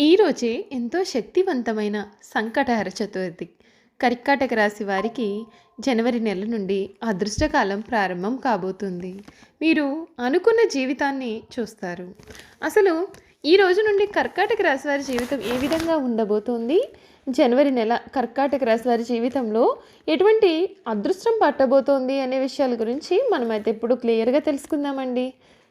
ఈరోజే ఎంతో శక్తివంతమైన సంకటహర చతుర్థి. కర్కాటక రాశి వారికి జనవరి నెల నుండి అదృష్టకాలం ప్రారంభం కాబోతుంది. మీరు అనుకున్న జీవితాన్ని చూస్తారు. అసలు ఈ రోజు నుండి కర్కాటక రాశి వారి జీవితం ఏ విధంగా ఉండబోతోంది? జనవరి నెల కర్కాటక రాశి వారి జీవితంలో ఎటువంటి అదృష్టం పట్టబోతోంది అనే విషయాల గురించి మనమైతే ఇప్పుడు క్లియర్గా తెలుసుకుందామండి.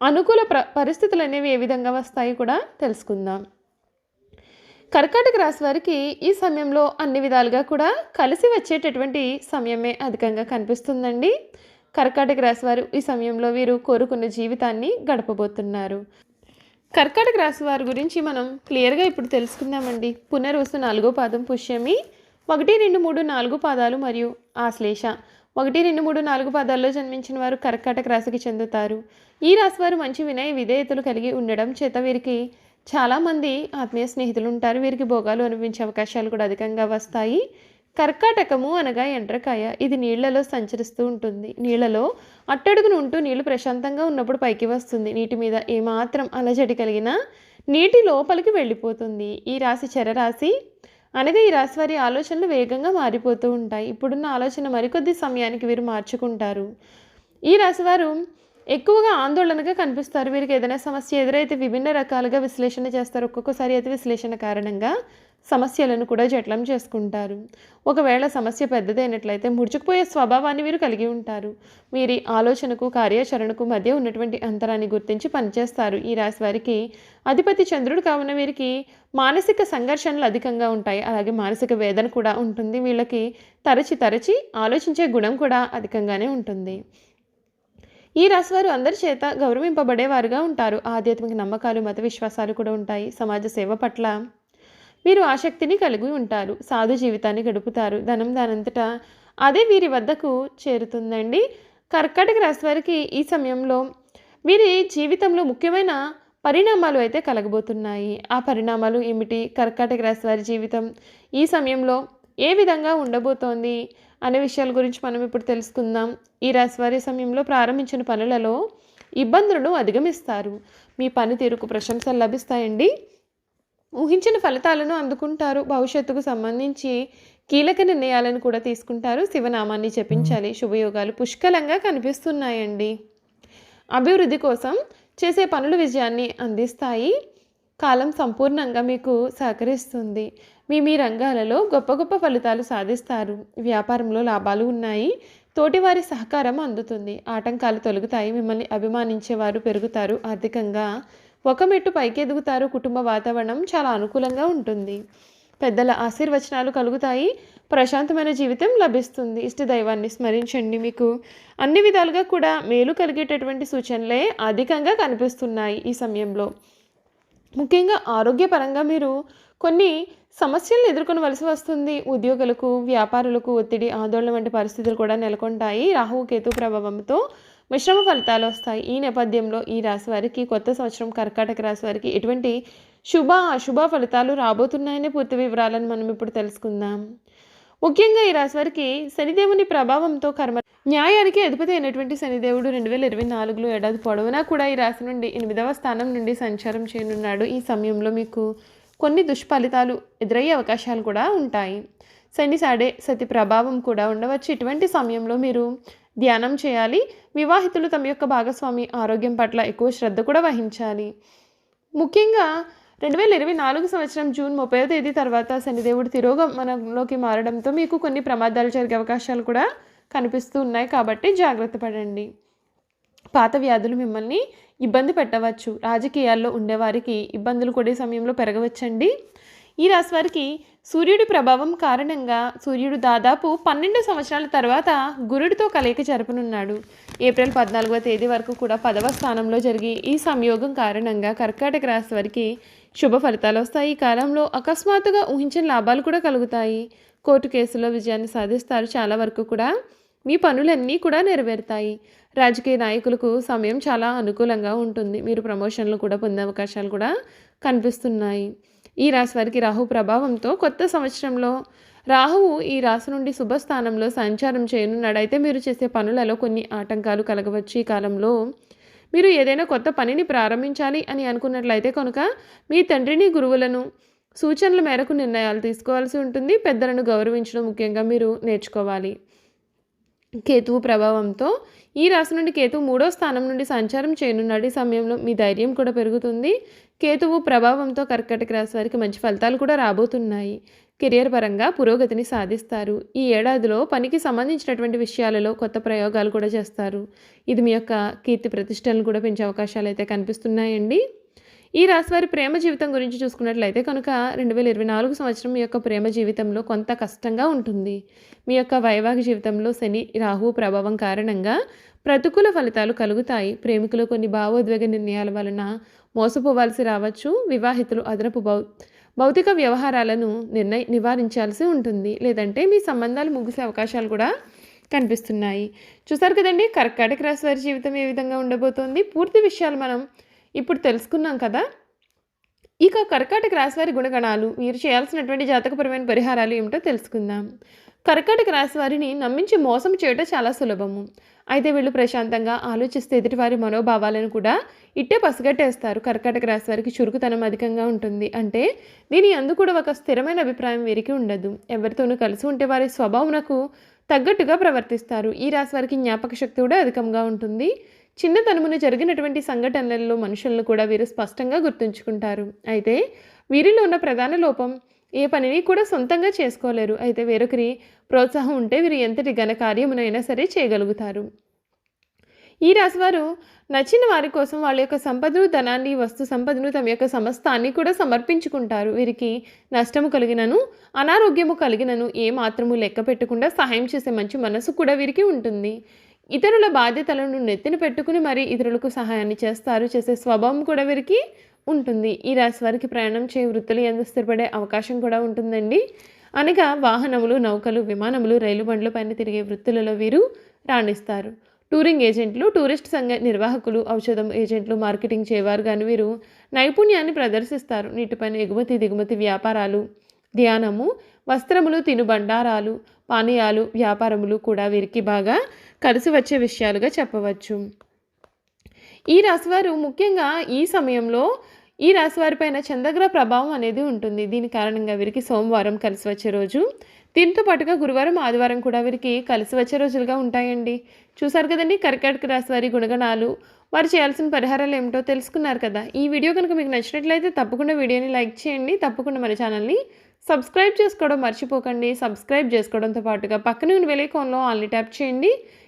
అనుకూల ప్ర పరిస్థితులు అనేవి ఏ విధంగా వస్తాయి కూడా తెలుసుకుందాం. కర్కాటక రాశి వారికి ఈ సమయంలో అన్ని విధాలుగా కూడా కలిసి వచ్చేటటువంటి సమయమే అధికంగా కనిపిస్తుందండి. కర్కాటక రాశి వారు ఈ సమయంలో వీరు కోరుకున్న జీవితాన్ని గడపబోతున్నారు. కర్కాటక రాశి వారి గురించి మనం క్లియర్గా ఇప్పుడు తెలుసుకుందామండి. పునర్వసు నాలుగో పాదం పుష్యమి ఒకటి రెండు మూడు నాలుగు పాదాలు మరియు ఆశ్లేష. ఒకటి రెండు మూడు నాలుగు పదాల్లో జన్మించిన వారు కర్కాటక రాశికి చెందుతారు. ఈ రాశి వారు మంచి వినయ విధేయతలు కలిగి ఉండడం చేత వీరికి చాలామంది ఆత్మీయ స్నేహితులు ఉంటారు. వీరికి భోగాలు అనిపించే అవకాశాలు కూడా అధికంగా వస్తాయి. కర్కాటకము అనగా ఎండ్రకాయ. ఇది నీళ్ళలో సంచరిస్తూ ఉంటుంది. నీళ్ళలో అట్టడుగున ఉంటూ నీళ్ళు ప్రశాంతంగా ఉన్నప్పుడు పైకి వస్తుంది. నీటి మీద ఏమాత్రం అలజడి కలిగినా నీటి లోపలికి వెళ్ళిపోతుంది. ఈ రాశి చరరాశి అనగా ఈ రాశి వారి ఆలోచనలు వేగంగా మారిపోతూ ఉంటాయి. ఇప్పుడున్న ఆలోచన మరికొద్ది సమయానికి వీరు మార్చుకుంటారు. ఈ రాశివారు ఎక్కువగా ఆందోళనగా కనిపిస్తారు. వీరికి ఏదైనా సమస్య ఎదురైతే విభిన్న రకాలుగా విశ్లేషణ చేస్తారు. ఒక్కొక్కసారి అయితే విశ్లేషణ కారణంగా సమస్యలను కూడా జట్లం చేసుకుంటారు. ఒకవేళ సమస్య పెద్దదైనట్లయితే ముడుచుకుపోయే స్వభావాన్ని వీరు కలిగి ఉంటారు. వీరి ఆలోచనకు కార్యాచరణకు మధ్య ఉన్నటువంటి అంతరాన్ని గుర్తించి పనిచేస్తారు. ఈ రాశి వారికి అధిపతి చంద్రుడు కావున వీరికి మానసిక సంఘర్షణలు అధికంగా ఉంటాయి. అలాగే మానసిక వేదన కూడా ఉంటుంది. వీళ్ళకి తరచి తరచి ఆలోచించే గుణం కూడా అధికంగానే ఉంటుంది. ఈ రాశివారు అందరి చేత గౌరవింపబడేవారుగా ఉంటారు. ఆధ్యాత్మిక నమ్మకాలు మత విశ్వాసాలు కూడా ఉంటాయి. సమాజ సేవ పట్ల వీరు ఆసక్తిని కలిగి ఉంటారు. సాధు జీవితాన్ని గడుపుతారు. ధనం దానంతటా అదే వీరి వద్దకు చేరుతుందండి. కర్కాటక రాశి వారికి ఈ సమయంలో వీరి జీవితంలో ముఖ్యమైన పరిణామాలు అయితే కలగబోతున్నాయి. ఆ పరిణామాలు ఏమిటి? కర్కాటక రాశి వారి జీవితం ఈ సమయంలో ఏ విధంగా ఉండబోతోంది అనే విషయాల గురించి మనం ఇప్పుడు తెలుసుకుందాం. ఈ రాశి వారి సమయంలో ప్రారంభించిన పనులలో ఇబ్బందులను అధిగమిస్తారు. మీ పనితీరుకు ప్రశంసలు లభిస్తాయండి. ఊహించిన ఫలితాలను అందుకుంటారు. భవిష్యత్తుకు సంబంధించి కీలక నిర్ణయాలను కూడా తీసుకుంటారు. శివనామాన్ని జపించాలి. శుభయోగాలు పుష్కలంగా కనిపిస్తున్నాయండి. అభివృద్ధి కోసం చేసే పనులు విజయాన్ని అందిస్తాయి. కాలం సంపూర్ణంగా మీకు సహకరిస్తుంది. మీ మీ రంగాలలో గొప్ప గొప్ప ఫలితాలు సాధిస్తారు. వ్యాపారంలో లాభాలు ఉన్నాయి. తోటివారి సహకారం అందుతుంది. ఆటంకాలు తొలగుతాయి. మిమ్మల్ని అభిమానించేవారు పెరుగుతారు. ఆర్థికంగా ఒక మెట్టు పైకి ఎదుగుతారు కుటుంబ వాతావరణం చాలా అనుకూలంగా ఉంటుంది. పెద్దల ఆశీర్వచనాలు కలుగుతాయి. ప్రశాంతమైన జీవితం లభిస్తుంది. ఇష్ట దైవాన్ని స్మరించండి మీకు. అన్ని విధాలుగా కూడా మేలు కలిగేటటువంటి సూచనలే అధికంగా కనిపిస్తున్నాయి ఈ సమయంలో. ముఖ్యంగా ఆరోగ్యపరంగా మీరు కొన్ని సమస్యలను ఎదుర్కొనవలసి వస్తుంది. ఉద్యోగులకు వ్యాపారులకు ఒత్తిడి ఆందోళన వంటి పరిస్థితులు కూడా నెలకొంటాయి. రాహువు కేతు ప్రభావంతో మిశ్రమ ఫలితాలు వస్తాయి. ఈ నేపథ్యంలో ఈ రాశి వారికి కొత్త సంవత్సరం కర్కాటక రాశి వారికి ఎటువంటి శుభ అశుభ ఫలితాలు రాబోతున్నాయనే పూర్తి వివరాలను మనం ఇప్పుడు తెలుసుకుందాం. ముఖ్యంగా ఈ రాశి వారికి శనిదేవుని ప్రభావంతో కర్మ న్యాయానికి అధిపతి అయినటువంటి శనిదేవుడు రెండు వేల ఇరవై నాలుగులో ఏడాది పొడవునా కూడా ఈ రాశి నుండి ఎనిమిదవ స్థానం నుండి సంచారం చేయనున్నాడు. ఈ సమయంలో మీకు కొన్ని దుష్ఫలితాలు ఎదురయ్యే అవకాశాలు కూడా ఉంటాయి. శని సాడే సతి ప్రభావం కూడా ఉండవచ్చు. ఇటువంటి సమయంలో మీరు ధ్యానం చేయాలి. వివాహితులు తమ యొక్క భాగస్వామి ఆరోగ్యం పట్ల ఎక్కువ శ్రద్ధ కూడా వహించాలి. ముఖ్యంగా రెండు వేల ఇరవై నాలుగు సంవత్సరం జూన్ ముప్పై తేదీ తర్వాత శనిదేవుడు తిరోగమనంలోకి మారడంతో మీకు కొన్ని ప్రమాదాలు జరిగే అవకాశాలు కూడా కనిపిస్తూ ఉన్నాయి. కాబట్టి జాగ్రత్త పడండి. పాత వ్యాధులు మిమ్మల్ని ఇబ్బంది పెట్టవచ్చు. రాజకీయాల్లో ఉండేవారికి ఇబ్బందులు కూడా సమయంలో పెరగవచ్చండి. ఈ రాశి వారికి సూర్యుడి ప్రభావం కారణంగా సూర్యుడు దాదాపు పన్నెండు సంవత్సరాల తర్వాత గురుడితో కలయిక జరపనున్నాడు. ఏప్రిల్ పద్నాలుగవ తేదీ వరకు కూడా పదవ స్థానంలో జరిగి ఈ సంయోగం కారణంగా కర్కాటక రాశి వారికి శుభ ఫలితాలు వస్తాయి. ఈ కాలంలో అకస్మాత్తుగా ఊహించిన లాభాలు కూడా కలుగుతాయి. కోర్టు కేసులో విజయాన్ని సాధిస్తారు. చాలా వరకు కూడా మీ పనులన్నీ కూడా నెరవేరుతాయి. రాజకీయ నాయకులకు సమయం చాలా అనుకూలంగా ఉంటుంది. మీరు ప్రమోషన్లు కూడా పొందే అవకాశాలు కూడా కనిపిస్తున్నాయి. ఈ రాశి వారికి రాహు ప్రభావంతో కొత్త సంవత్సరంలో రాహువు ఈ రాశి నుండి శుభస్థానంలో సంచారం చేయనున్నాడు. అయితే మీరు చేసే పనులలో కొన్ని ఆటంకాలు కలగవచ్చు. ఈ కాలంలో మీరు ఏదైనా కొత్త పనిని ప్రారంభించాలి అని అనుకున్నట్లయితే కనుక మీ తండ్రిని గురువులను సూచనల మేరకు నిర్ణయాలు తీసుకోవాల్సి ఉంటుంది. పెద్దలను గౌరవించడం ముఖ్యంగా మీరు నేర్చుకోవాలి. కేతువు ప్రభావంతో ఈ రాశి నుండి కేతువు మూడో స్థానం నుండి సంచారం చేయనున్నాడు. ఈ సమయంలో మీ ధైర్యం కూడా పెరుగుతుంది. కేతువు ప్రభావంతో కర్కటక రాశి వారికి మంచి ఫలితాలు కూడా రాబోతున్నాయి. కెరియర్ పరంగా పురోగతిని సాధిస్తారు. ఈ ఏడాదిలో పనికి సంబంధించినటువంటి విషయాలలో కొత్త ప్రయోగాలు కూడా చేస్తారు. ఇది మీ యొక్క కీర్తి ప్రతిష్టలను కూడా పెంచే అవకాశాలు అయితే కనిపిస్తున్నాయండి. ఈ రాశివారి ప్రేమ జీవితం గురించి చూసుకున్నట్లయితే కనుక రెండు వేల ఇరవై నాలుగు సంవత్సరం మీ యొక్క ప్రేమ జీవితంలో కొంత కష్టంగా ఉంటుంది. మీ యొక్క వైవాహిక జీవితంలో శని రాహు ప్రభావం కారణంగా ప్రతికూల ఫలితాలు కలుగుతాయి. ప్రేమికులు కొన్ని భావోద్వేగ నిర్ణయాల వలన మోసపోవాల్సి రావచ్చు. వివాహితులు అదనపు భౌ భౌతిక వ్యవహారాలను నిర్ణయ నివారించాల్సి ఉంటుంది. లేదంటే మీ సంబంధాలు ముగిసే అవకాశాలు కూడా కనిపిస్తున్నాయి. చూసారు కదండి కర్కాటక రాశి వారి జీవితం ఏ విధంగా ఉండబోతోంది? పూర్తి విషయాలు మనం ఇప్పుడు తెలుసుకున్నాం కదా. ఇక కర్కాటక రాశివారి గుణగణాలు మీరు చేయాల్సినటువంటి జాతకపరమైన పరిహారాలు ఏమిటో తెలుసుకుందాం. కర్కాటక రాశివారిని నమ్మించి మోసం చేయటం చాలా సులభము. అయితే వీళ్ళు ప్రశాంతంగా ఆలోచిస్తే ఎదుటివారి మనోభావాలను కూడా ఇట్టే పసిగట్టేస్తారు. కర్కాటక రాశి వారికి చురుకుతనం అధికంగా ఉంటుంది. అంటే దీని అందు కూడా ఒక స్థిరమైన అభిప్రాయం వీరికి ఉండదు. ఎవరితోనూ కలిసి ఉంటే వారి స్వభావనకు తగ్గట్టుగా ప్రవర్తిస్తారు. ఈ రాశి వారికి జ్ఞాపక శక్తి కూడా అధికంగా ఉంటుంది. చిన్నతనమున జరిగినటువంటి సంఘటనలలో మనుషులను కూడా వీరు స్పష్టంగా గుర్తుంచుకుంటారు. అయితే వీరిలో ఉన్న ప్రధాన లోపం ఏ పనిని కూడా సొంతంగా చేసుకోలేరు. అయితే వేరొకరి ప్రోత్సాహం ఉంటే వీరు ఎంతటి ఘన కార్యమునైనా సరే చేయగలుగుతారు. ఈ రాశివారు నచ్చిన వారి కోసం వాళ్ళ యొక్క సంపదను ధనాన్ని వస్తు సంపదను తమ యొక్క సమస్తాన్ని కూడా సమర్పించుకుంటారు. వీరికి నష్టము కలిగినను అనారోగ్యము కలిగినను ఏ మాత్రము లెక్క పెట్టకుండా సహాయం చేసే మంచి మనసు కూడా వీరికి ఉంటుంది. ఇతరుల బాధ్యతలను నెత్తిన పెట్టుకుని మరి ఇతరులకు సహాయాన్ని చేస్తారు చేసే స్వభావం కూడా వీరికి ఉంటుంది. ఈ రాశి వారికి ప్రయాణం చే వృత్తులు ఎందు స్థిరపడే అవకాశం కూడా ఉంటుందండి. అనగా వాహనములు నౌకలు విమానములు రైలు బండ్ల పైన తిరిగే వృత్తులలో వీరు రాణిస్తారు. టూరింగ్ ఏజెంట్లు టూరిస్ట్ సంఘ నిర్వాహకులు ఔషధం ఏజెంట్లు మార్కెటింగ్ చేయవారు కానీ వీరు నైపుణ్యాన్ని ప్రదర్శిస్తారు. నీటిపైన ఎగుమతి దిగుమతి వ్యాపారాలు ధ్యానము వస్త్రములు తినుబండారాలు పానీయాలు వ్యాపారములు కూడా వీరికి బాగా కలిసి వచ్చే విషయాలుగా చెప్పవచ్చు. ఈ రాశివారు ముఖ్యంగా ఈ సమయంలో ఈ రాశివారిపైన చంద్రగ్రహ ప్రభావం అనేది ఉంటుంది. దీని కారణంగా వీరికి సోమవారం కలిసి వచ్చే రోజు దీంతో పాటుగా గురువారం ఆదివారం కూడా వీరికి కలిసి వచ్చే రోజులుగా ఉంటాయండి. చూసారు కదండి? కర్కాటక రాశి వారి గుణగణాలు వారు చేయాల్సిన పరిహారాలు ఏమిటో తెలుసుకున్నారు కదా? ఈ వీడియో కనుక మీకు నచ్చినట్లయితే తప్పకుండా వీడియోని లైక్ చేయండి. తప్పకుండా మన ఛానల్ని సబ్స్క్రైబ్ చేసుకోవడం మర్చిపోకండి. సబ్స్క్రైబ్ చేసుకోవడంతో పాటుగా పక్కనే ఉన్న వెలైకోన్లో ఆల్ని ట్యాప్ చేయండి.